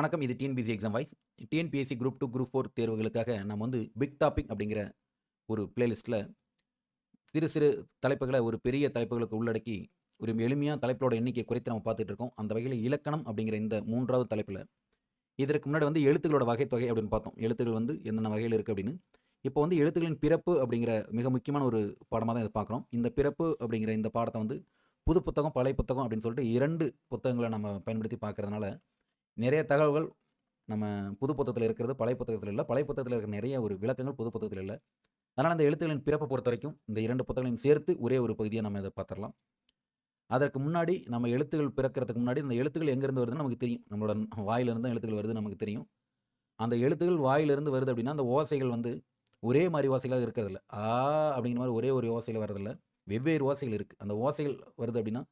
வணக்கம் இது TNPC exam voice TNPSC group two group four தேர்வுகளுக்காக நம்ம வந்து பிக் டாபிக் அப்படிங்கிற ஒரு பிளேலிஸ்ட்டில் சிறு சிறு தலைப்புகளை ஒரு பெரிய தலைப்புகளுக்கு உள்ளடக்கி ஒரு எளிமையாக தலைப்போட எண்ணிக்கை குறைத்து நம்ம பார்த்துட்டு இருக்கோம். அந்த வகையில் இலக்கணம் அப்படிங்கிற இந்த மூன்றாவது தலைப்பில் இதற்கு முன்னாடி வந்து எழுத்துக்களோட வகைத்தொகை அப்படின்னு பார்த்தோம். எழுத்துக்கள் வந்து என்னென்ன வகையில் இருக்குது அப்படின்னு. இப்போ வந்து எழுத்துக்களின் பிறப்பு அப்படிங்கிற மிக முக்கியமான ஒரு பாடமாக தான் இதை பார்க்குறோம். இந்த பிறப்பு அப்படிங்கிற இந்த பாடத்தை வந்து புது புத்தகம் பழைய புத்தகம் அப்படின்னு சொல்லிட்டு இரண்டு புத்தகங்களை நம்ம பயன்படுத்தி பார்க்கறதுனால நிறைய தகவல்கள் நம்ம புது புத்தகத்தில் இருக்கிறது பழைய புத்தகத்தில் இல்லை. பழைய புத்தகத்தில் இருக்கிற நிறைய ஒரு விளக்கங்கள் புது புத்தகத்தில் இல்லை. அதனால் அந்த எழுத்துக்களின் பிறப்பை பொறுத்த வரைக்கும் இந்த இரண்டு புத்தகங்களையும் சேர்த்து ஒரே ஒரு பகுதியை நம்ம இதை பார்த்துடலாம். அதற்கு முன்னாடி நம்ம எழுத்துக்கள் பிறக்கிறதுக்கு முன்னாடி இந்த எழுத்துக்கள் எங்கேருந்து வருதுன்னு நமக்கு தெரியும். நம்மளோட வாயிலிருந்து தான் எழுத்துக்கள் வருது நமக்கு தெரியும். அந்த எழுத்துக்கள் வாயிலிருந்து வருது அப்படின்னா அந்த ஓசைகள் வந்து ஒரே மாதிரி ஓசைகளாக இருக்கிறதில்ல. ஆ அப்படிங்கிற மாதிரி ஒரே ஒரு ஓசையில் வரதில்ல வெவ்வேறு ஓசைகள் இருக்குது அந்த ஓசைகள் வருது அப்படின்னா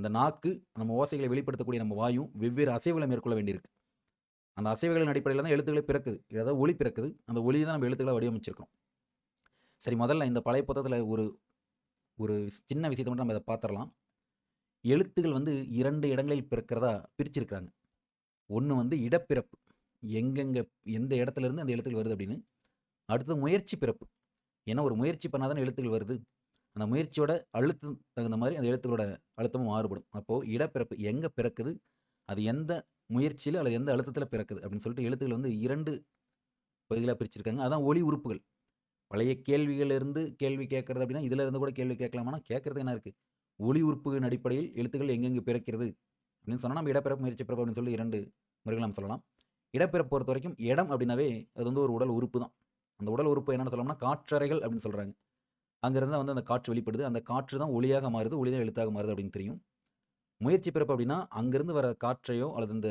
அந்த நாக்கு நம்ம ஓசைகளை வெளிப்படுத்தக்கூடிய நம்ம வாயும் வெவ்வேறு அசைவுகளை மேற்கொள்ள வேண்டியிருக்கு. அந்த அசைவுகளின் அடிப்படையில் தான் எழுத்துக்களை பிறக்குது. ஏதாவது ஒளி பிறக்குது. அந்த ஒளி தான் நம்ம எழுத்துக்களை வடிவமைச்சிருக்கோம் சரி முதல்ல இந்த பழைய புத்தகத்தில் ஒரு ஒரு சின்ன விஷயத்தை மட்டும் நம்ம இதை பார்த்துடலாம் எழுத்துகள் வந்து இரண்டு இடங்களில் பிறக்கிறதா பிரிச்சிருக்கிறாங்க. ஒன்று வந்து இடப்பிறப்பு. எங்கெங்கே எந்த இடத்துல இருந்து அந்த எழுத்துக்கள் வருது அப்படின்னு. அடுத்தது முயற்சி பிறப்பு. ஏன்னா ஒரு முயற்சி பண்ணால் எழுத்துக்கள் வருது. அந்த முயற்சியோட அழுத்தம் தகுந்த மாதிரி அந்த எழுத்துக்களோட அழுத்தமும் மாறுபடும். அப்போது இடப்பிறப்பு எங்கே பிறக்குது? அது எந்த முயற்சியில் அல்லது எந்த அழுத்தத்தில் பிறக்குது? அப்படின்னு சொல்லிட்டு எழுத்துக்கள் வந்து இரண்டு பகுதியில் பிரிச்சிருக்காங்க. அதான் ஒளி உறுப்புகள். பழைய கேள்விகளிலிருந்து கேள்வி கேட்கறது அப்படின்னா இதில் இருந்து கூட கேள்வி கேட்கலாமானா கேட்கறது என்ன இருக்குது ஒளி உறுப்புகளின் அடிப்படையில் எழுத்துக்கள் எங்கெங்கே பிறக்கிறது? அப்படின்னு சொன்னால் நம்ம இடப்பிறப்பு முயற்சி பிறப்பு அப்படின்னு சொல்லி இரண்டு முறைகள் நம்ம சொல்லலாம். இடப்பிறப்பு பொறுத்த வரைக்கும் இடம் அப்படின்னாவே அது வந்து ஒரு உடல் உறுப்பு தான். அந்த உடல் உறுப்பு என்னென்னு சொல்லலாம்னா காற்றறைகள் அப்படின்னு சொல்கிறாங்க அங்கேருந்து தான் வந்து அந்த காற்று வெளிப்படுது. அந்த காற்று தான் ஒளியாக மாறுது ஒளி தான் எழுத்தாக மாறுது அப்படின்னு தெரியும். முயற்சி பிறப்பு அப்படின்னா அங்கேருந்து வர காற்றையோ அல்லது இந்த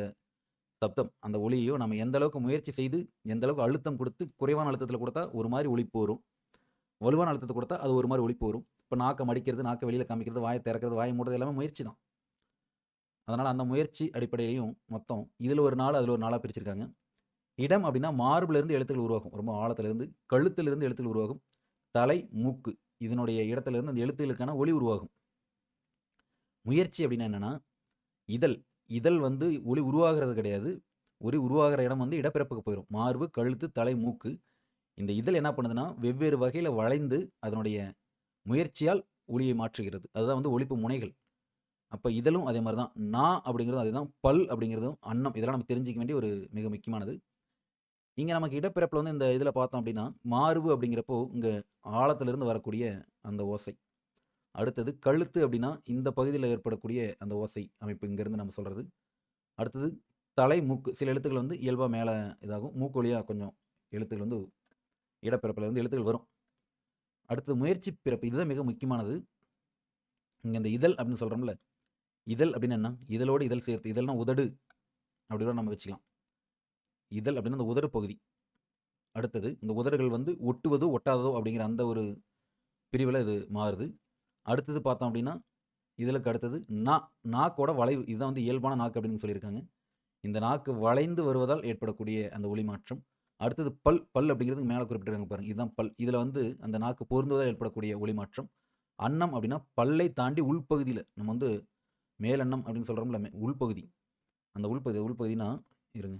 சப்தம் அந்த ஒளியையோ நம்ம எந்த அளவுக்கு முயற்சி செய்து எந்த அளவுக்கு அழுத்தம் கொடுத்து குறைவான அழுத்தத்தில் கொடுத்தா ஒரு மாதிரி ஒழிப்பு வரும். வலுவான அழுத்தத்தை கொடுத்தா அது ஒரு மாதிரி ஒழிப்பு வரும். இப்போ நாக்கை மடிக்கிறது நாக்கை வெளியில் காமிக்கிறது வாயை திறக்கிறது வாயை மூடுறது எல்லாமே முயற்சி தான். அதனால் அந்த முயற்சி அடிப்படையிலையும் மொத்தம் இதில் ஒரு நாள் அதில் ஒரு நாளாக பிரிச்சிருக்காங்க. இடம் அப்படின்னா மார்பிலிருந்து எழுத்துக்கள் உருவாகும். ரொம்ப ஆழத்துலேருந்து கழுத்திலிருந்து எழுத்துக்கள் உருவாகும். தலை மூக்கு இதனுடைய இடத்துலேருந்து அந்த எழுத்துகளுக்கான ஒளி உருவாகும். முயற்சி அப்படின்னா என்னென்னா இதழ் இதழ் வந்து ஒளி உருவாகிறது கிடையாது. ஒளி உருவாகிற இடம் வந்து இடப்பிறப்புக்கு போயிடும் மார்பு கழுத்து தலை மூக்கு. இந்த இதழ் என்ன பண்ணுதுன்னா வெவ்வேறு வகையில் வளைந்து அதனுடைய முயற்சியால் ஒளியை மாற்றுகிறது. அதுதான் வந்து ஒழிப்பு முனைகள். அப்போ இதழும் அதே மாதிரி தான் நா அப்படிங்கிறதும் அதே தான் பல் அப்படிங்கிறதும் அன்னம். இதெல்லாம் நம்ம தெரிஞ்சிக்க வேண்டிய ஒரு மிக முக்கியமானது. இங்கே நமக்கு இடப்பிறப்பில் வந்து இந்த இதில் பார்த்தோம் அப்படின்னா மார்பு அப்படிங்கிறப்போ இங்கே ஆழத்திலிருந்து வரக்கூடிய அந்த ஓசை. அடுத்தது கழுத்து அப்படின்னா இந்த பகுதியில் ஏற்படக்கூடிய அந்த ஓசை அமைப்பு இங்கேருந்து நம்ம சொல்கிறது அடுத்தது தலை மூக்கு சில எழுத்துக்கள் வந்து இயல்பாக மேலே இதாகும். மூக்கு வழியாக கொஞ்சம் எழுத்துக்கள் வந்து இடப்பிறப்பில் வந்து எழுத்துக்கள் வரும். அடுத்தது முயற்சி பிறப்பு இதுதான் மிக முக்கியமானது. இங்கே இந்த இதழ் அப்படின்னு சொல்கிறோம்ல இதழ் அப்படின்னு என்ன? இதழோடு இதழ் சேர்த்து இதழ்னா உதடு அப்படி நம்ம வச்சுக்கலாம். இதழ் அப்படின்னா அந்த உதடு பகுதி. அடுத்தது இந்த உதடுகள் வந்து ஒட்டுவதோ ஒட்டாததோ அப்படிங்கிற அந்த ஒரு பிரிவில் இது மாறுது. அடுத்தது பார்த்தோம் அப்படின்னா இதழுக்கு அடுத்தது நா நாக்கோட வளைவு. இதுதான் வந்து இயல்பான நாக்கு அப்படின்னு சொல்லியிருக்காங்க. இந்த நாக்கு வளைந்து வருவதால் ஏற்படக்கூடிய அந்த ஒளி மாற்றம். அடுத்தது பல் பல் அப்படிங்கிறது மேலே குறிப்பிட்டிருக்காங்க பாருங்கள் இதுதான் பல். இதில் வந்து அந்த நாக்கு பொருந்துவதால் ஏற்படக்கூடிய ஒளி மாற்றம். அன்னம் அப்படின்னா பல்லை தாண்டி உள்பகுதியில் நம்ம வந்து மேலன்னம் அப்படின்னு சொல்கிறோம்ல உள்பகுதி அந்த உள்பகுதி உள்பகுதினா இருங்க.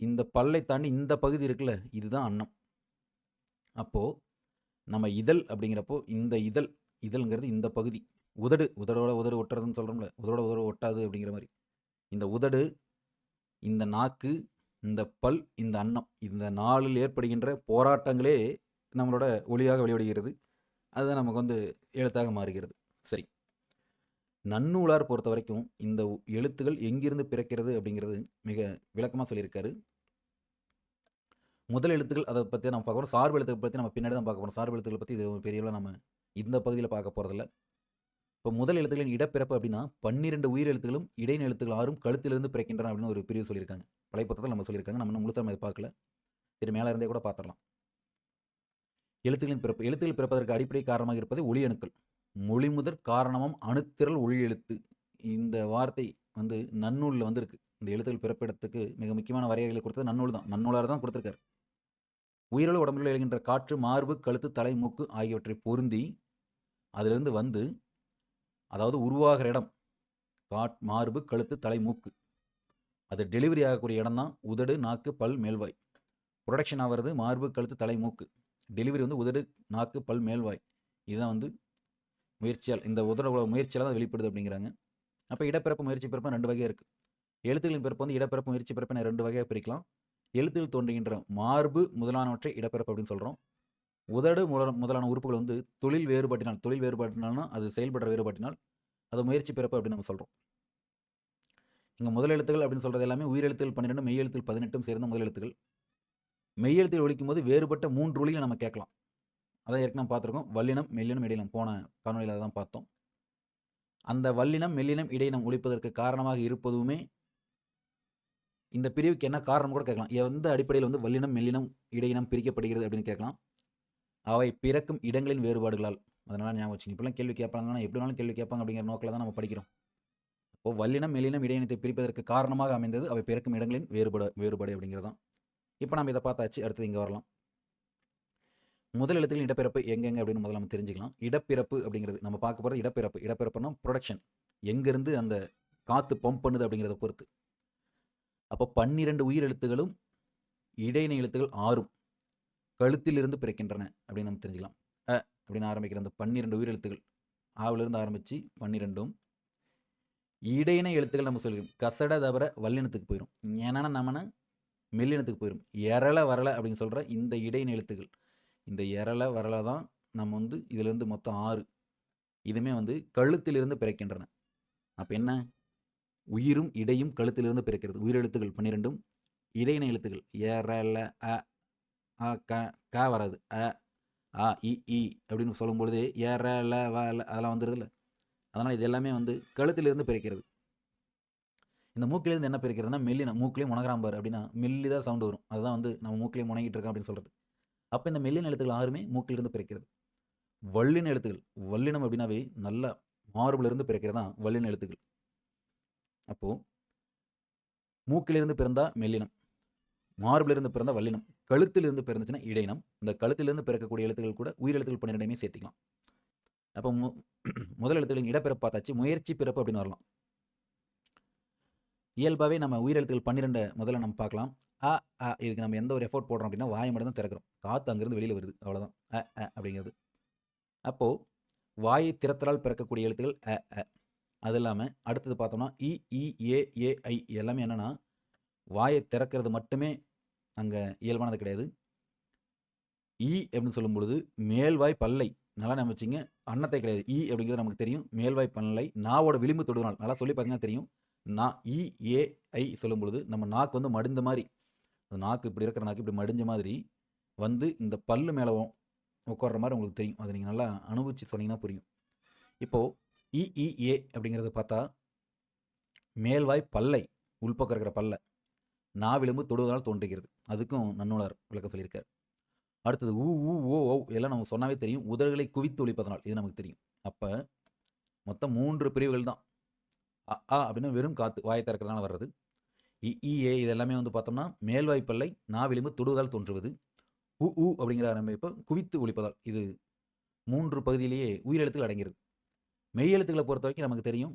இந்த பல்லை தாண்டி இந்த பகுதி இருக்குல்ல இதுதான் அன்னம். அப்போது நம்ம இதழ் அப்படிங்கிறப்போ இந்த இதழ் இதழ்ங்கிறது இந்த பகுதி. உதடு உதடோட உதடு ஒட்டுறதுன்னு சொல்கிறோம்ல உதடோட உதடு ஒட்டாது அப்படிங்கிற மாதிரி. இந்த உதடு இந்த நாக்கு இந்த பல் இந்த அன்னம் இந்த நாளில் ஏற்படுகின்ற போராட்டங்களே நம்மளோட ஒளியாக வெளிவடுகிறது அதுதான் நமக்கு வந்து எழுத்தாக மாறுகிறது. சரி. நன்னூலார் பொறுத்த வரைக்கும் இந்த எழுத்துகள் எங்கிருந்து பிறக்கிறது அப்படிங்கிறது மிக விளக்கமாக சொல்லியிருக்காரு. முதல் எழுத்துக்கள் அதை பற்றி நம்ம பார்க்க போகிறோம் சார்பு எழுத்துக்கள் பற்றி நம்ம பின்னாடி தான் பார்க்க போகிறோம் சார்பு எழுத்துக்கள் பற்றி இது பெரிய நம்ம இந்த பகுதியில் பார்க்க போகிறதில்ல இப்போ முதல் எழுத்துக்களின் இடப்பிறப்பு அப்படின்னா பன்னிரெண்டு உயிர் எழுத்துகளும் இடையின் எழுத்துக்கள் ஆறும் கழுத்திலிருந்து பிறக்கின்றன அப்படின்னு ஒரு பிரிவு சொல்லியிருக்காங்க. பழைய புத்தகத்தில் நம்ம சொல்லியிருக்காங்க. நம்ம முழுத்த நம்ம இதை பார்க்கல. சரி மேலே இருந்தே கூட பார்த்துடலாம். எழுத்துக்களின் பிறப்பு எழுத்துக்கள் பிறப்பதற்கு அடிப்படை காரணமாக இருப்பது ஒளி அணுக்கள். மொழி முதற் காரணமும் அணுத்திரல் ஒளி எழுத்து. இந்த வார்த்தை வந்து நன்னூலில் வந்திருக்கு. இந்த எழுத்துக்கள் பிறப்பிடத்துக்கு மிக முக்கியமான வரையறைகளை கொடுத்தது நன்னூல் தான். நன்னூலார் தான் கொடுத்துருக்காரு. உயிரோடு உடம்புல எழுகின்ற காற்று மார்பு கழுத்து தலை மூக்கு ஆகியவற்றை பொருந்தி அதிலிருந்து வந்து அதாவது உருவாகிற இடம் காட் மார்பு கழுத்து தலை மூக்கு. அது டெலிவரி ஆகக்கூடிய இடம் தான் உதடு நாக்கு பல் மேல்வாய். ப்ரொடக்ஷன் ஆகிறது மார்பு கழுத்து தலை மூக்கு. டெலிவரி வந்து உதடு நாக்கு பல் மேல்வாய். இதுதான் வந்து முயற்சியால் இந்த உதட முயற்சியால் தான் வெளிப்படுது அப்படிங்கிறாங்க. அப்போ இடப்பிறப்பு முயற்சி பிறப்பு ரெண்டு வகையாக இருக்குது எழுத்துக்களின் பிறப்பு வந்து இடப்பிறப்பு முயற்சி பிறப்பு ரெண்டு வகையாக பிரிக்கலாம். எழுத்தில் தோன்றுகின்ற மார்பு முதலானவற்றை இடப்பிறப்பு அப்படின்னு சொல்கிறோம் உதடு முதல முதலான உறுப்புகள் வந்து தொழில் வேறுபாட்டினால் தொழில் வேறுபாட்டினால்னா அது செயல்படுற வேறுபாட்டினால் அது முயற்சி பிறப்பு அப்படின்னு நம்ம சொல்கிறோம் இங்கே முதல் எழுத்துக்கள் அப்படின்னு சொல்கிறது எல்லாமே உயிரெழுத்துகள் பன்னிரெண்டு மெய் எழுத்துகள் பதினெட்டும் சேர்ந்த முதல் எழுத்துக்கள். மெய் ஒழிக்கும் போது வேறுபட்ட மூன்று ஒளிகளை நம்ம கேட்கலாம். அதான் ஏற்கனவே பார்த்துருக்கோம். வல்லினம் மெல்லினம் இடையினம் போன காணொலியில் தான் பார்த்தோம். அந்த வல்லினம் மெல்லினம் இடையினம் ஒழிப்பதற்கு காரணமாக இருப்பதுமே இந்த பிரிவுக்கு என்ன காரணம் கூட கேட்கலாம். எந்த அடிப்படையில் வந்து வல்லினம் மெல்லினம் இடையினம் பிரிக்கப்படுகிறது அப்படின்னு கேட்கலாம். அவை பிறக்கும் இடங்களின் வேறுபாடுகளால். அதனால் ஞாபகம் வச்சுங்க. இப்படிலாம் கேள்வி கேட்பாங்கன்னா எப்படி வேணாலும் கேள்வி கேட்பாங்க அப்படிங்கிற நோக்கில் தான் நம்ம படிக்கிறோம். இப்போது வல்லினம் மெல்லினம் இடையினத்தை பிரிப்பதற்கு காரணமாக அமைந்தது அவை பிறக்கும் இடங்களின் வேறுபாடு வேறுபாடு அப்படிங்கிறது தான் இப்போ நம்ம இதை பார்த்தாச்சு. அடுத்தது இங்கே வரலாம். முதல் எழுத்துக்கள் இடப்பிறப்பு எங்கெங்க அப்படின்னு முதல்ல நம்ம தெரிஞ்சுக்கலாம். இடப்பிறப்பு அப்படிங்கிறது நம்ம பார்க்க போகிறது இடப்பிறப்பு. இடப்பிறப்புனா ப்ரொடக்ஷன் எங்கேருந்து அந்த காற்று பம்ப் பண்ணுது அப்படிங்கிறத பொறுத்து. அப்போ பன்னிரெண்டு உயிர் எழுத்துகளும் இடையினை எழுத்துகள் ஆறும் கழுத்திலிருந்து பிறக்கின்றன அப்படின்னு நம்ம தெரிஞ்சுக்கலாம். அ அப்படின்னு ஆரம்பிக்கிற அந்த பன்னிரெண்டு உயிர் எழுத்துகள் ஆவிலிருந்து ஆரம்பித்து பன்னிரெண்டும் இடையினை எழுத்துக்கள் நம்ம சொல்லிடும். கசட தவிர வல்லினத்துக்கு போயிடும் ஏன்னா நம்மன மெல்லினத்துக்கு போயிடும் எரள வரல அப்படின்னு சொல்கிற இந்த இடையினை எழுத்துக்கள் இந்த எரள வரல தான் நம்ம வந்து இதிலிருந்து மொத்தம் ஆறு. இதுவுமே வந்து கழுத்திலிருந்து பிறக்கின்றன. அப்போ என்ன? உயிரும் இடையும் கழுத்திலிருந்து பிறக்கிறது. உயிரெழுத்துகள் பன்னிரெண்டும் இடையின எழுத்துக்கள் ஏரல அ அ க க வராது. அ ஆ இ இ அப்படின்னு சொல்லும்பொழுது ஏரல வ ல அதெல்லாம் வந்துடுதுல்ல அதனால் இது எல்லாமே வந்து கழுத்திலிருந்து பிறக்கிறது. இந்த மூக்கிலேருந்து என்ன பிறக்கிறதுனா மெல்லின மூக்கிலே முனகிறாம்பார் அப்படின்னா மெல்லிதான் சவுண்டு வரும். அதுதான் வந்து நம்ம மூக்கிலே முனகிட்டு இருக்கோம் அப்படின்னு சொல்கிறது அப்போ இந்த மெல்லின எழுத்துக்கள் ஆறுமே மூக்கிலிருந்து பிறக்கிறது. வல்லின எழுத்துக்கள் வல்லினம் அப்படின்னாவே நல்ல மார்பிலிருந்து பிறக்கிறது தான் வல்லின எழுத்துக்கள். அப்போது மூக்கிலிருந்து பிறந்தா மெல்லினம் மார்பிலிருந்து பிறந்த வல்லினம் கழுத்திலிருந்து பிறந்துச்சுன்னா இடையினம் இந்த கழுத்திலிருந்து பிறக்கக்கூடிய எழுத்துக்கள் கூட உயிரெழுத்துக்கள் பன்னிரெண்டையுமே சேர்த்துக்கலாம். அப்போ மு முதல் எழுத்துக்களின் இடப்பிறப்பு பார்த்தாச்சு முயற்சி பிறப்பு அப்படின்னு வரலாம். இயல்பாகவே நம்ம உயிரெழுத்துக்கள் பன்னிரெண்டு முதல்ல நம்ம பார்க்கலாம். ஆ ஆ இதுக்கு நம்ம எந்த ஒரு எஃபோர்ட் போடுறோம் அப்படின்னா வாயை மட்டும் தான் திறக்கிறோம். காற்று அங்கேருந்து வெளியில் வருது. அவ்வளோதான் அ அ அப்படிங்கிறது. அப்போது வாயை திறத்தலால் பிறக்கக்கூடிய எழுத்துக்கள் அ அ. அது இல்லாமல் அடுத்தது பார்த்தோம்னா இ இ ஏ ஏ ஐ எல்லாமே என்னென்னா வாயை திறக்கிறது மட்டுமே அங்கே இயல்பானது கிடையாது. இ அப்படின்னு சொல்லும் பொழுது மேல்வாய் பல்லை. நல்லா நினைச்சிங்க அன்னத்தை கிடையாது. இ அப்படிங்கிறது நமக்கு தெரியும். மேல்வாய் பல்லை நாவோட விளிம்பு தொடுநாள் நல்லா சொல்லி பார்த்தீங்கன்னா தெரியும். நான் இ ஏ ஐ சொல்லும் பொழுது நம்ம நாக்கு வந்து மடிந்த மாதிரி. நாக்கு இப்படி இருக்கிற நாக்கு இப்படி மடிஞ்ச மாதிரி வந்து இந்த பல்லு மேலே உட்கார்ற மாதிரி உங்களுக்கு தெரியும். அதை நீங்கள் நல்லா அனுபவிச்சு சொன்னீங்கன்னா புரியும். இப்போது இஇஏ அப்படிங்கிறத பார்த்தா மேல்வாய் பல்லை உள்பக்கம் இருக்கிற பல்லை நாவிலும்பு தொடுவதால் தோன்றுகிறது. அதுக்கும் நன்னூலார் விளக்கம் சொல்லியிருக்கார். அடுத்தது ஊ ஊ ஓ ஓ எல்லாம் நமக்கு சொன்னாவே தெரியும். உதடுகளை குவித்து ஒழிப்பதனால் இது நமக்கு தெரியும். அப்போ மொத்தம் மூன்று பிரிவுகள் தான். அ ஆ அப்படின்னா வெறும் காற்று வாயை திறக்கிறதுனால வர்றது. இஇஏ இதெல்லாமே இது எல்லாமே வந்து பார்த்தோம்னா மேல்வாய்ப்பல்லை பல்லை நாவிலிம்பு தொடுவதால் தோன்றுவது. உ உ அப்படிங்கிற ஆரம்பிப்போ குவித்து ஒழிப்பதால் இது மூன்று பகுதியிலேயே உயிரெழுத்துகள் அடங்கிறது மெய்யெழுத்துக்களை பொறுத்த வரைக்கும் நமக்கு தெரியும்.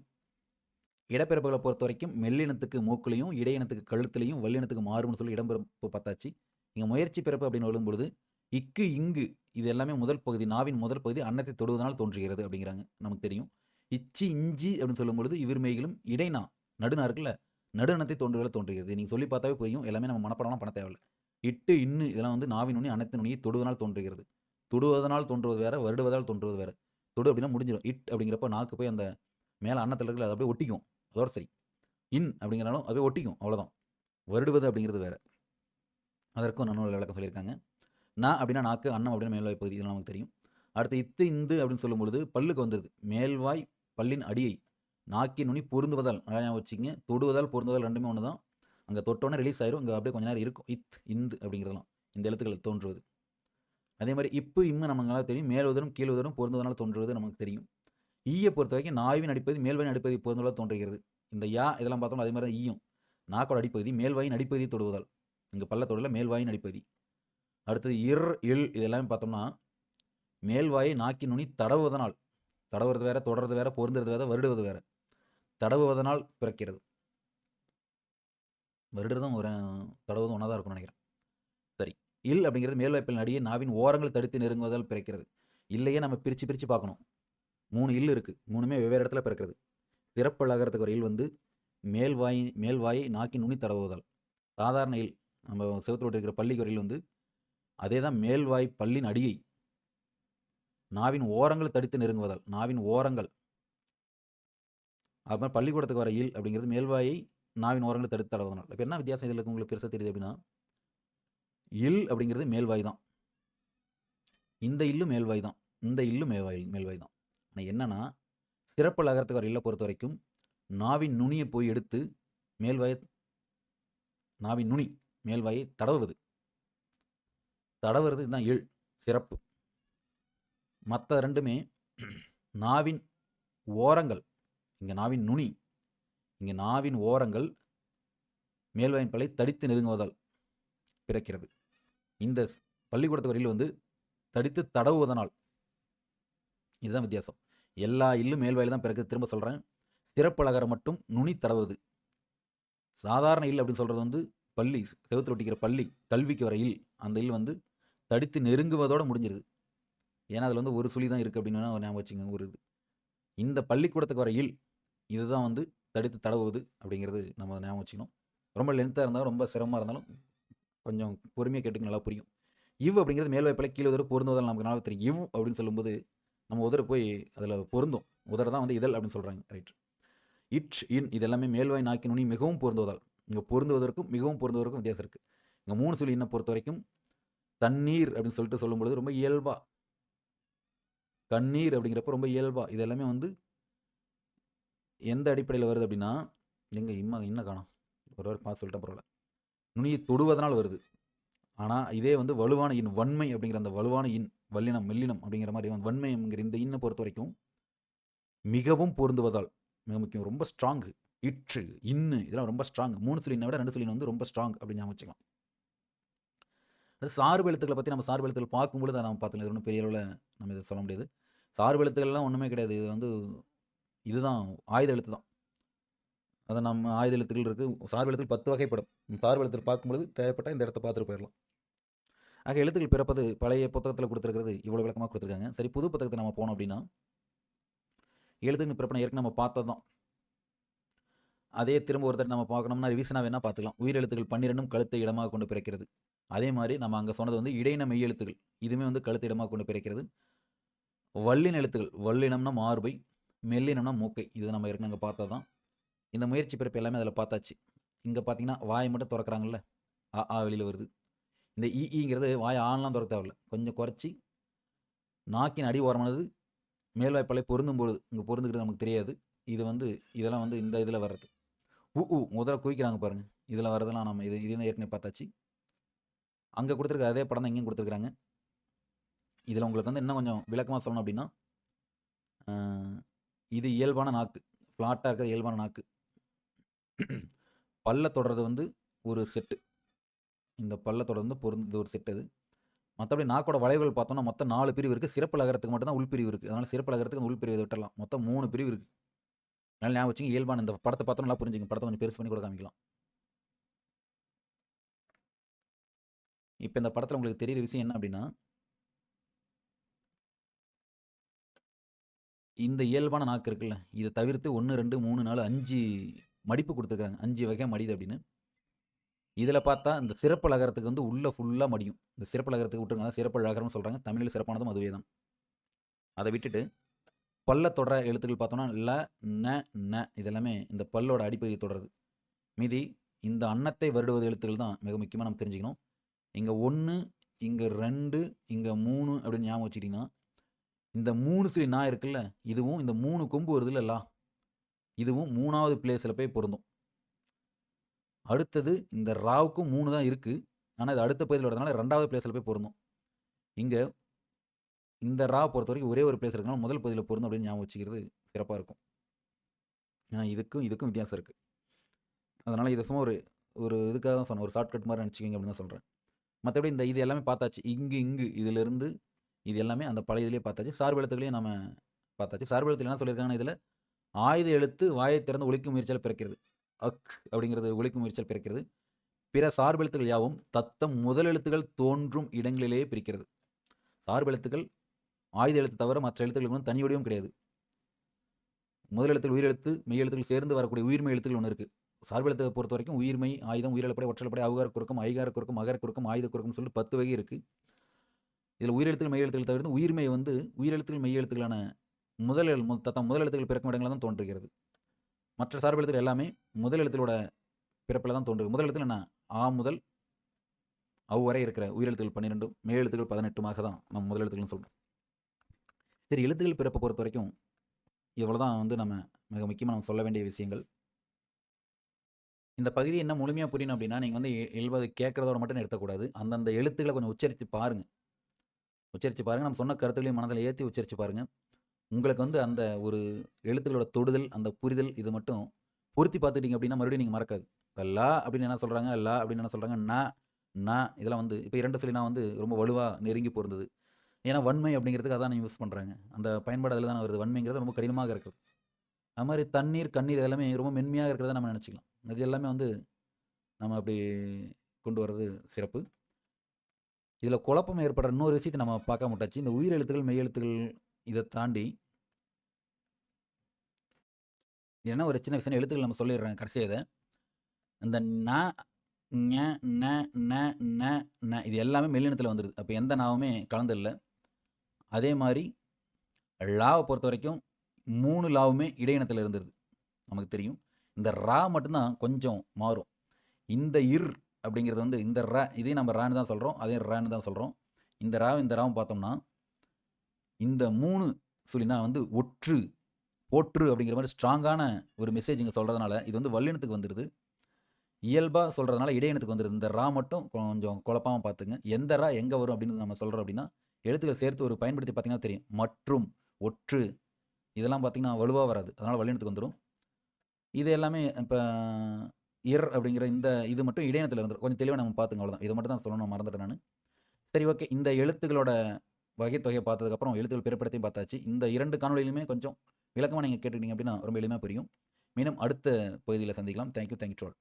இடப்பெறப்புகளை பொறுத்த வரைக்கும் மெல்லினத்துக்கு மூக்குலையும் இடையினத்துக்கு கழுத்துலையும் வல்லினத்துக்கு மாறும்னு சொல்லி இடம்பெறப்பு பார்த்தாச்சு. இங்கே முயற்சி பிறப்பு அப்படின்னு வரும்பொழுது இக்கு இங்கு இது எல்லாமே முதல் பகுதி நாவின் முதல் பகுதி அன்னத்தை தொடுவதனால் தோன்றுகிறது அப்படிங்கிறாங்க. நமக்கு தெரியும். இச்சி இஞ்சி அப்படின்னு சொல்லும் பொழுது இவர் மெய்களும் இடைநா நடுநா இருக்குல்ல? நடுநத்தை தோன்றுகளை தோன்றுகிறது. நீங்கள் சொல்லி பார்த்தாவே புரியும். எல்லாமே நம்ம மனப்படம்லாம் பண்ண தேவையில்லை. இட்டு இன்னு இதெல்லாம் வந்து நாவின் நுனி அன்னத்தின் நுனியை தொடுவதனால் தோன்றுகிறது. தொடுவதனால் தோன்றுவது வேறு வருடுவதால் தோன்றுவது வேறு. தொடு அப்படின்னா முடிஞ்சிடும். இட் அப்படிங்கிறப்ப நாக்கு போய் அந்த மேலே அன்னத்தில் இருக்கிற அதை அப்படியே ஒட்டிக்கும். அதோட சரி. இன் அப்படிங்கிறனாலும் அப்படியே ஒட்டிக்கும். அவ்வளோதான் வருடுவது அப்படிங்கிறது வேற. அதற்கும் நன்னூல் விளக்கம் சொல்லியிருக்காங்க. நான் அப்படின்னா நாக்கு அன்னம் அப்படின்னு மேல்வாய் பகுதி இதெல்லாம் நமக்கு தெரியும். அடுத்து இத்து இந்து அப்படின்னு சொல்லும் பொழுது பல்லுக்கு வந்துடுது மேல்வாய் பல்லின் அடியை. நாக்கின் நுனி பொருந்துவதால் நல்லா வச்சுங்க தொடுவதால் பொருந்துவதால் ரெண்டுமே ஒன்று தான் அங்கே தொட்டோன்னே ரிலீஸ் ஆயிரும். இங்கே அப்படியே கொஞ்ச நேரம் இருக்கும். இத் இந்து அப்படிங்கிறதெல்லாம். இந்த எழுத்துக்கள் தோன்றுவது. அதே மாதிரி இப்போ இம்மு நமக்கு தெரியும். மேல் உதரும் கீழ் பொருந்துவதனால் தோன்றுவது நமக்கு தெரியும். ஈயை பொறுத்த வரைக்கும் நாவின் அடிப்பகுதி மேல்வாயின் அடிப்பகுதி பொருந்துவதால் தோன்றுகிறது. இந்த யா இதெல்லாம் பார்த்தோம்னா அதே மாதிரி தான் ஈயும். நாக்கோட அடிப்பகுதி மேல்வாயின் அடிப்பகுதி தொடுவதால். இங்கே பல்ல தொடரில் மேல்வாயின் அடிப்பகுதி. அடுத்தது இர் இல் இதெல்லாமே பார்த்தோம்னா மேல்வாயை நாக்கின் நுனி தடவுவதனால். தடவுறது வேற தொடர்றது வேற பொருந்துறது வேற வருடுவது வேற. தடவுவதனால் பிறக்கிறது. வருடுறதும் ஒரு தடவுவதும் ஒன்றா தான் இருக்கும்னு நினைக்கிறேன். சரி. இல் அப்படிங்கிறது மேல்வாய்ப்பில் நடிகை நாவின் ஓரங்கள் தடுத்து நெருங்குவதால் பிறக்கிறது. இல்லையே நம்ம பிரித்து பிரித்து பார்க்கணும். மூணு இல் இருக்குது மூணுமே வெவ்வேறு இடத்துல பிறக்கிறது. பிறப்பழகிறதுக்கு ஒரு இல் வந்து மேல்வாய் மேல்வாயை நாக்கின் நுனி தடவுவதால். சாதாரண இல். நம்ம செவத்தில் இருக்கிற பள்ளிக்குறையில் வந்து அதே தான் மேல்வாய் பள்ளியின் அடியை நாவின் ஓரங்கள் தடித்து நெருங்குவதால். நாவின் ஓரங்கள். அப்புறம் பள்ளிக்கூடத்துக்கு வர இல் அப்படிங்கிறது மேல்வாயை நாவின் ஓரங்களை தடுத்து தடவுவதனால் இப்போ என்ன வித்தியாசம் இதில் உங்களுக்கு பெருசாக தெரியுது அப்படின்னா? இல் அப்படிங்கிறது மேல்வாய் தான். இந்த இல்லும் மேல்வாய் தான். இந்த இல்லும் மேல்வாய் மேல்வாய் தான். ஆனால் என்னென்னா சிறப்பு நகரத்துக்கு வர இல்லை பொறுத்த வரைக்கும் நாவின் நுனியை போய் எடுத்து மேல்வாயை நாவின் நுனி மேல்வாயை தடவுவது. தடவுறது தான் இல் சிறப்பு. மற்ற ரெண்டுமே நாவின் ஓரங்கள் இங்கே நாவின் நுனி இங்கே நாவின் ஓரங்கள் மேல்வாயின் பல்லை தடித்து நெருங்குவதால் பிறக்கிறது. இந்த ஸ்- பள்ளிக்கூடத்து வரையில் வந்து தடித்து தடவுவதனால் இதுதான் வித்தியாசம். எல்லா இல்லும் மேல்வாயில் தான் பிறகு திரும்ப சொல்கிறேன் சிறப்பலகாரம் மட்டும் நுனி தடவுது சாதாரண இல் அப்படின்னு சொல்கிறது வந்து பள்ளி செவத்தில் ஒட்டிக்கிற பள்ளி கல்விக்கு வர இல். அந்த இல் வந்து தடித்து நெருங்குவதோடு முடிஞ்சிருது. ஏன்னா அதில் வந்து ஒரு சுழி தான் இருக்குது அப்படின்னு ஞாபகம் வச்சுங்க ஒரு இது. இந்த பள்ளிக்கூடத்துக்கு வர இல் இதுதான் வந்து தடுத்து தடவுவது அப்படிங்கிறது நம்ம ஞாபகம் வச்சுக்கணும். ரொம்ப லென்த்தாக இருந்தாலும் ரொம்ப சிரமமாக இருந்தாலும் கொஞ்சம் பொறுமையாக கேட்டுக்க நல்லா புரியும். இவ் அப்படிங்கிறது மேல்வாய்ப்பில் கீழே உதர பொருந்துவதால் நமக்கு நல்லா தெரியும். இவ் அப்படின்னு சொல்லும்போது நம்ம உதர போய் அதில் பொருந்தும். உதர தான் வந்து இதழ் அப்படின்னு சொல்கிறாங்க ரைட் இட் இன் இது எல்லாமே மேல்வாய் நாக்கின் நுனி மிகவும் பொருந்துவதால். இங்கே பொருந்துவதற்கும் மிகவும் பொருந்துவதற்கும் வித்தியாசம் இருக்குது இங்கே மூணு சொல்லி இன்னும் பொறுத்த வரைக்கும் தண்ணீர் அப்படின்னு சொல்லிட்டு சொல்லும்பொழுது ரொம்ப இயல்பாக கண்ணீர் அப்படிங்கிறப்ப ரொம்ப இயல்பாக இது எல்லாமே வந்து எந்த அடிப்படையில் வருது அப்படின்னா எங்கள் இம்மா இன்னும் காணோம்? ஒரு வாரம் பார்த்து சொல்லிட்டேன் பரவாயில்ல. நுனியை தொடுவதனால் வருது. ஆனால் இதே வந்து வலுவான இன் வன்மை அப்படிங்கிற அந்த வலுவான இன் வல்லினம் மெல்லினம் அப்படிங்கிற மாதிரி வந்து வன்மை அப்படிங்கிற இந்த இன்னை பொறுத்த வரைக்கும் மிகவும் பொருந்துவதால் மிக முக்கியம் ரொம்ப ஸ்ட்ராங் இற்று இன்னு இதெல்லாம் ரொம்ப ஸ்ட்ராங் மூணு சொல்லினை விட ரெண்டு சொல்லின வந்து ரொம்ப ஸ்ட்ராங் அப்படின்னு ஞாபகம் வச்சுக்கலாம். அது சார்பு எழுத்துக்களை பற்றி நம்ம சார்பு எழுத்துக்கள் பார்க்கும்பொழுது நம்ம பார்த்துக்கலாம். இது ஒன்றும் பெரிய அளவில் நம்ம இதை சொல்ல முடியாது. சார்பு எழுத்துக்கள்லாம் ஒன்றுமே கிடையாது. இது வந்து இதுதான் ஆயுத எழுத்து தான். அதை நம்ம ஆயுத எழுத்துக்கள் இருக்குது சார்பு எழுத்துக்கள் பத்து வகைப்படும். சார்பு எழுத்துக்கள் பார்க்கும்பொழுது தேவைப்பட்டால் இந்த இடத்த பார்த்துட்டு போயிடலாம். ஆக எழுத்துக்கள் பிறப்பது பழைய புத்தகத்தில் கொடுத்துருக்கிறது இவ்வளோ விளக்கமாக கொடுத்துருக்காங்க. சரி புது புத்தகத்தை நம்ம போனோம் அப்படின்னா எழுத்துக்கள் பிறப்பின ஏற்கனவே நம்ம பார்த்தது தான் அதே திரும்ப ஒருத்தர் நம்ம பார்க்கணும்னா ரிவிஷனாக வேணால் பார்த்துக்கலாம். உயிரெழுத்துக்கள் பன்னிரெண்டும் கழுத்தை இடமாக கொண்டு பிறக்கிறது. அதே மாதிரி நம்ம அங்கே சொன்னது வந்து இடையின மெய்யெழுத்துகள் இதுவுமே வந்து கழுத்து இடமாக கொண்டு பிறக்கிறது. வல்லின எழுத்துக்கள். வல்லினம்னா மார்பை மெல்லினம்னா மூக்கை. இது நம்ம ஏற்கனவே அங்கே பார்த்தா தான் இந்த முயற்சி பிறப்பு எல்லாமே அதில் பார்த்தாச்சு. இங்கே பார்த்தீங்கன்னா வாய் மட்டும் திறக்கிறாங்கல்ல? ஆ ஆ வெளியில் வருது. இந்த இங்கிறது வாய் ஆன்லாம் திறக்க தேவையில்ல. கொஞ்சம் குறைச்சி நாக்கின் அடி ஓரமானது மேல்வாய்ப்பாலை பொருந்தும் பொழுது இங்கே பொருந்துக்கிறது நமக்கு தெரியாது. இது வந்து இதெல்லாம் வந்து இந்த இதில் வர்றது. உ உ முதல்ல குவிக்கிறாங்க பாருங்க. இதில் வர்றதெல்லாம் நம்ம இது இது ஏற்கனவே பார்த்தாச்சு. அங்கே கொடுத்துருக்க அதே படம் தான் இங்கேயும் கொடுத்துருக்குறாங்க. இதில் உங்களுக்கு வந்து இன்னும் கொஞ்சம் விளக்கமாக சொல்லணும் அப்படின்னா இது இயல்பான நாக்கு. ஃப்ளாட்டாக இருக்கிறது இயல்பான நாக்கு. பல்ல தொடர்றது வந்து ஒரு செட்டு. இந்த பல்ல தொடர்ந்து பொருந்தது ஒரு செட் அது. மற்றபடி நாக்கோட வளைவுகள் பார்த்தோம்னா மொத்தம் நாலு பிரிவு இருக்குது சிறப்பு லகரத்துக்கு மட்டும் தான் உள்பிரிவு இருக்குது அதனால் சிறப்பு லகரத்துக்கு அந்த உள்பிரிவு விட்டுறலாம். மொத்தம் மூணு பிரிவு இருக்குது அதனால் ஞாபகம் வச்சுங்க இயல்பான இந்த படத்தை பார்த்தோம் நல்லா புரிஞ்சுங்க. படத்தை கொஞ்சம் பெருசு பண்ணி கூட காமிக்கலாம். இப்போ இந்த படத்தில் உங்களுக்கு தெரியிற விஷயம் என்ன அப்படின்னா இந்த இயல்பான நாக்கு இருக்குல்ல இதை தவிர்த்து ஒன்று ரெண்டு மூணு நாலு அஞ்சு மடிப்பு கொடுத்துருக்குறாங்க அஞ்சு வகை மடிது அப்படின்னு. இதில் பார்த்தா இந்த சிறப்பு லகரத்துக்கு வந்து உள்ளே ஃபுல்லாக மடியும். இந்த சிறப்பு லகரத்துக்கு விட்டுருங்க. அதான் சிறப்பு லகரம்னு சொல்கிறாங்க தமிழில் சிறப்பானதும் அதுவே தான். அதை விட்டுட்டு பல்ல தொடர எழுத்துக்கள் பார்த்தோம்னா ல ந ந இதெல்லாமே இந்த பல்லோட அடிப்பகுதியை தொடருது மீதி இந்த அன்னத்தை வருடுவது எழுத்துக்கள் தான் மிக முக்கியமாக நம்ம தெரிஞ்சுக்கணும். இங்கே ஒன்று இங்கே ரெண்டு இங்கே மூணு அப்படின்னு ஞாபகம் வச்சுக்கிட்டிங்கன்னா இந்த மூணு சிலி நான் இருக்குல்ல இதுவும் இந்த மூணு கொம்பு வருது இல்லைல்ல இதுவும் மூணாவது பிளேஸில் போய் பொருந்தும். அடுத்தது இந்த ராவுக்கும் மூணு தான் இருக்குது ஆனால் இது அடுத்த பகுதியில் வரதுனால ரெண்டாவது பிளேஸில் போய் பொருந்தும். இங்கே இந்த ரா பொறுத்த வரைக்கும் ஒரே ஒரு பிளேஸ் இருக்கனால முதல் பகுதியில் பொருந்தும் அப்படின்னு ஞாபகம் வச்சுக்கிறது சிறப்பாக இருக்கும். ஏன்னா இதுக்கும் இதுக்கும் வித்தியாசம் இருக்குது அதனால் இதை சும்மா ஒரு ஒரு இதுக்காக தான் சொன்னேன் ஒரு ஷார்ட்கட் மாதிரி நினச்சிக்கிங்க அப்படின்னு தான் சொல்கிறேன் மற்றபடி இந்த இது எல்லாமே பார்த்தாச்சு. இங்கு இங்கு இதிலிருந்து இது எல்லாமே அந்த பழைய இதுலேயே பார்த்தாச்சு. சார்பு எழுத்துக்களையும் நம்ம பார்த்தாச்சு. சார்பு எழுத்துல என்ன சொல்லியிருக்காங்கன்னா இதில் ஆயுத எழுத்து வாயை திறந்து ஒழிக்கும் முயற்சியால் பிறக்கிறது. அக் அப்படிங்கிறது ஒழிக்கும் முயற்சியால் பிறக்கிறது. பிற சார்பெழுத்துக்கள் யாவும் தத்தம் முதல் எழுத்துகள் தோன்றும் இடங்களிலேயே பிரிக்கிறது. சார்பெழுத்துக்கள் ஆயுத எழுத்து தவிர மற்ற எழுத்துக்களுக்கு வந்து தனி வடிவம் கிடையாது. முதல் எழுத்துக்கள் உயிரெழுத்து மெய் எழுத்துக்கள் சேர்ந்து வரக்கூடிய உயிர்மெய் எழுத்துக்கள் ஒன்று இருக்குது சார்பெழுத்தை பொறுத்த வரைக்கும் உயிர்மை ஆயுதம் உயிரிழப்படை ஒற்றலப்படை அவுகார குறுக்கம் ஐகார குறுக்கம் அகர குறுக்கம் ஆயுத குறுக்கம் சொல்லி பத்து வகை இருக்குது இதில் உயிரெழுத்துகள் மெய் எழுத்துக்கள் தவிர்த்து உயிர்மை வந்து உயிரெழுத்துகள் மெய் எழுத்துக்களான முதல் எழு மு- தத்தம் முதல் எழுத்துக்கள் பிறக்கும் இடங்களில் தான் தோன்றுகிறது. மற்ற சார்பு எழுத்துக்கள் எல்லாமே முதல் எழுத்துக்களோட பிறப்பில் தான் தோன்றுகிறது. முதல் எழுத்துல என்ன? ஆ முதல் அவ் வரை இருக்கிற உயிரெழுத்துகள் பன்னிரெண்டும் மெய் எழுத்துக்கள் பதினெட்டுமாக தான் நம்ம முதல் எழுத்துக்கள்னு சொல்கிறோம் சரி எழுத்துக்கள் பிறப்பை பொறுத்த வரைக்கும் இவ்வளோ தான் வந்து நம்ம மிக முக்கியமாக நம்ம சொல்ல வேண்டிய விஷயங்கள். இந்த பகுதி என்ன முழுமையாக புரியணும் அப்படின்னா நீங்கள் வந்து எ- எழுபது கேட்குறதோட மட்டும் நிறுத்தக்கூடாது. அந்தந்த எழுத்துக்களை கொஞ்சம் உச்சரித்து பாருங்கள் உச்சரித்து பாருங்கள் நம்ம சொன்ன கருத்துக்களையும் மனதில் ஏற்றி உச்சரித்து பாருங்கள் உங்களுக்கு வந்து அந்த ஒரு எழுத்துக்களோட தொடுதல் அந்த புரிதல் இது மட்டும் பொருத்தி பார்த்துட்டீங்க அப்படின்னா மறுபடியும் நீங்கள் மறக்காது. இப்போ லா அப்படின்னு என்ன சொல்கிறாங்க லா அப்படின்னு என்ன சொல்கிறாங்க நா நா இதெல்லாம் வந்து இப்போ இரண்டு சொல்லி நான் வந்து ரொம்ப வலுவாக நெருங்கி பொருந்தது. ஏன்னா வன்மை அப்படிங்கிறதுக்கு அதான் யூஸ் பண்ணுறாங்க அந்த பயன்பாடு அதில் தானே வருது. வன்மைங்கிறது ரொம்ப கடினமாக இருக்குது அது மாதிரி தண்ணீர் கண்ணீர் எல்லாமே ரொம்ப மென்மையாக இருக்கிறத நம்ம நினச்சிக்கலாம். இது எல்லாமே வந்து நம்ம அப்படி கொண்டு வர்றது சிறப்பு. இதில் குழப்பம் ஏற்படுற இன்னொரு விஷயத்தை நம்ம பார்க்க முட்டாச்சு இந்த உயிர் எழுத்துக்கள் மெய் எழுத்துக்கள் இதை தாண்டி என்ன ஒரு சின்ன விஷயம் எழுத்துக்கள் நம்ம சொல்லிடுறேன் கடைசியாக இதை. இந்த ந ஞ ந ந ந ந இது எல்லாமே மெல்லினத்தில் வந்துடுது அப்போ எந்த நாவுமே கலந்து இல்லை. அதே மாதிரி லாவை பொறுத்த வரைக்கும் மூணு லாவுமே இடையினத்தில் இருந்துருது. நமக்கு தெரியும். இந்த ரா மட்டும்தான் கொஞ்சம் மாறும். இந்த இர் அப்படிங்கிறது வந்து இந்த ரா இதையும் நம்ம ரான்னு தான் சொல்கிறோம் அதே ரான்னு தான் சொல்கிறோம் இந்த ராவும் இந்த ராவும் பார்த்தோம்னா இந்த மூணு சொல்லினா வந்து ஒற்று ஒற்று அப்படிங்கிற மாதிரி ஸ்ட்ராங்கான ஒரு மெசேஜ் இங்கே சொல்கிறதுனால இது வந்து வல்லினத்துக்கு வந்துடுது இயல்பாக சொல்கிறதுனால இடையினத்துக்கு வந்துடுது இந்த ரா மட்டும் கொஞ்சம் குழப்பமாக பார்த்துங்க. எந்த ரா எங்கே வரும் அப்படின்னு நம்ம சொல்கிறோம் அப்படின்னா எழுத்துக்கள் சேர்த்து ஒரு பயன்படுத்தி பார்த்தீங்கன்னா தெரியும். மற்றும் ஒற்று இதெல்லாம் பார்த்திங்கன்னா வலுவாக வராது. அதனால் வல்லினத்துக்கு வந்துடும் இது எல்லாமே இப்போ இர் அப்படிங்கிற இந்த இது மட்டும் இடையினத்தில் இருந்துடும் கொஞ்சம் தெளிவாக நம்ம பார்த்துங்க அவ்வளோதான் இதை மட்டும் தான் சொல்லணும் மறந்துட்டேன் நான். சரி ஓகே. இந்த எழுத்துக்களோட வகைத்தொகையை பார்த்ததுக்கப்புறம் எழுத்துக்கள் பிறப்பிடத்தையும் பார்த்தாச்சு. இந்த இரண்டு காணொலியிலுமே கொஞ்சம் விளக்கமாக நீங்கள் கேட்டுக்கிட்டீங்க அப்படின்னா ரொம்ப எளிமையாக புரியும். மீண்டும் அடுத்த பகுதியில் சந்திக்கலாம். Thank you thank you to all